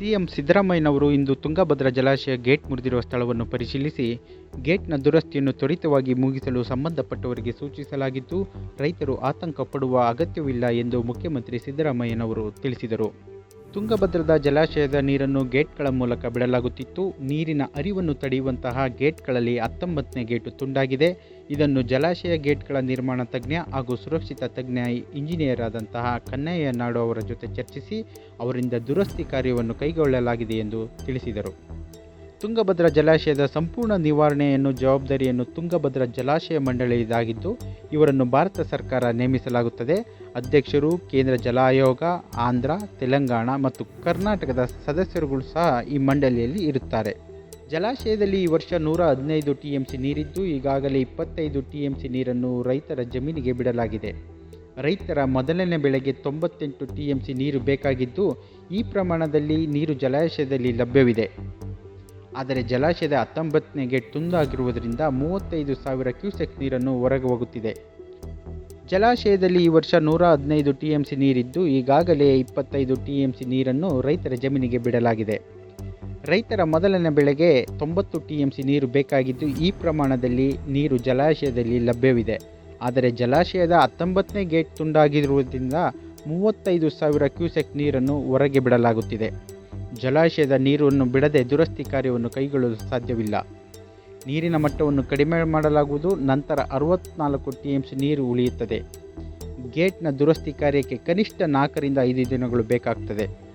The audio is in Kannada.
ಸಿಎಂ ಸಿದ್ದರಾಮಯ್ಯನವರು ಇಂದು ತುಂಗಭದ್ರಾ ಜಲಾಶಯ ಗೇಟ್ ಮುರಿದಿರುವ ಸ್ಥಳವನ್ನು ಪರಿಶೀಲಿಸಿ ಗೇಟ್ನ ದುರಸ್ತಿಯನ್ನು ತ್ವರಿತವಾಗಿ ಮುಗಿಸಲು ಸಂಬಂಧಪಟ್ಟವರಿಗೆ ಸೂಚಿಸಲಾಗಿದ್ದು, ರೈತರು ಆತಂಕ ಪಡುವ ಅಗತ್ಯವಿಲ್ಲ ಎಂದು ಮುಖ್ಯಮಂತ್ರಿ ಸಿದ್ದರಾಮಯ್ಯನವರು ತಿಳಿಸಿದರು. ತುಂಗಭದ್ರದ ಜಲಾಶಯದ ನೀರನ್ನು ಗೇಟ್ಗಳ ಮೂಲಕ ಬಿಡಲಾಗುತ್ತಿತ್ತು. ನೀರಿನ ಅರಿವನ್ನು ತಡೆಯುವಂತಹ ಗೇಟ್ಗಳಲ್ಲಿ ಹತ್ತೊಂಬತ್ತನೇ ಗೇಟು ತುಂಡಾಗಿದೆ. ಇದನ್ನು ಜಲಾಶಯ ಗೇಟ್ಗಳ ನಿರ್ಮಾಣ ತಜ್ಞ ಹಾಗೂ ಸುರಕ್ಷಿತ ತಜ್ಞ ಇಂಜಿನಿಯರ್ ಆದಂತಹ ಕನ್ನಯ್ಯ ನಾಡು ಅವರ ಜೊತೆ ಚರ್ಚಿಸಿ ಅವರಿಂದ ದುರಸ್ತಿ ಕಾರ್ಯವನ್ನು ಕೈಗೊಳ್ಳಲಾಗಿದೆ ಎಂದು ತಿಳಿಸಿದರು. ತುಂಗಭದ್ರಾ ಜಲಾಶಯದ ಸಂಪೂರ್ಣ ನಿವಾರಣೆಯನ್ನು ಜವಾಬ್ದಾರಿಯನ್ನು ತುಂಗಭದ್ರಾ ಜಲಾಶಯ ಮಂಡಳಿಯದಾಗಿದ್ದು, ಇವರನ್ನು ಭಾರತ ಸರ್ಕಾರ ನೇಮಿಸಲಾಗುತ್ತದೆ. ಅಧ್ಯಕ್ಷರು ಕೇಂದ್ರ ಜಲ ಆಯೋಗ, ಆಂಧ್ರ, ತೆಲಂಗಾಣ ಮತ್ತು ಕರ್ನಾಟಕದ ಸದಸ್ಯರುಗಳು ಸಹ ಈ ಮಂಡಳಿಯಲ್ಲಿ ಇರುತ್ತಾರೆ. ಜಲಾಶಯದಲ್ಲಿ ಈ ವರ್ಷ ನೂರ ಹದಿನೈದು ಟಿ ಎಂ ಸಿ ನೀರಿದ್ದು, ಈಗಾಗಲೇ ಇಪ್ಪತ್ತೈದು ಟಿ ಎಂ ಸಿ ನೀರನ್ನು ರೈತರ ಜಮೀನಿಗೆ ಬಿಡಲಾಗಿದೆ. ರೈತರ ಮೊದಲನೇ ಬೆಳೆಗೆ ತೊಂಬತ್ತೆಂಟು ಟಿ ಎಂ ಸಿ ನೀರು ಬೇಕಾಗಿದ್ದು, ಈ ಪ್ರಮಾಣದಲ್ಲಿ ನೀರು ಜಲಾಶಯದಲ್ಲಿ ಲಭ್ಯವಿದೆ. ಆದರೆ ಜಲಾಶಯದ ಹತ್ತೊಂಬತ್ತನೇ ಗೇಟ್ ತುಂದಾಗಿರುವುದರಿಂದ ಮೂವತ್ತೈದು ಸಾವಿರ ಕ್ಯೂಸೆಕ್ ನೀರನ್ನು ಹೊರಗೆ ಹೋಗುತ್ತಿದೆ. ಜಲಾಶಯದಲ್ಲಿ ಈ ವರ್ಷ ನೂರ ಹದಿನೈದು ಟಿ ಎಂ ಸಿ ನೀರಿದ್ದು, ಈಗಾಗಲೇ ಇಪ್ಪತ್ತೈದು ಟಿ ಎಂ ಸಿ ನೀರನ್ನು ರೈತರ ಜಮೀನಿಗೆ ಬಿಡಲಾಗಿದೆ. ರೈತರ ಮೊದಲನೇ ಬೆಳೆಗೆ ತೊಂಬತ್ತು ಟಿ ಎಂ ಸಿ ನೀರು ಬೇಕಾಗಿದ್ದು ಈ ಪ್ರಮಾಣದಲ್ಲಿ ನೀರು ಜಲಾಶಯದಲ್ಲಿ ಲಭ್ಯವಿದೆ. ಆದರೆ ಜಲಾಶಯದ ಹತ್ತೊಂಬತ್ತನೇ ಗೇಟ್ ತುಂಡಾಗಿರುವುದರಿಂದ ಮೂವತ್ತೈದು ಸಾವಿರ ಕ್ಯೂಸೆಕ್ ನೀರನ್ನು ಹೊರಗೆ ಬಿಡಲಾಗುತ್ತಿದೆ. ಜಲಾಶಯದ ನೀರನ್ನು ಬಿಡದೆ ದುರಸ್ತಿ ಕಾರ್ಯವನ್ನು ಕೈಗೊಳ್ಳಲು ಸಾಧ್ಯವಿಲ್ಲ. ನೀರಿನ ಮಟ್ಟವನ್ನು ಕಡಿಮೆ ಮಾಡಲಾಗುವುದು, ನಂತರ ಅರವತ್ನಾಲ್ಕು ಸಿ ನೀರು ಉಳಿಯುತ್ತದೆ. ಗೇಟ್ನ ದುರಸ್ತಿ ಕಾರ್ಯಕ್ಕೆ ಕನಿಷ್ಠ ನಾಲ್ಕರಿಂದ ಐದು ದಿನಗಳು ಬೇಕಾಗ್ತದೆ.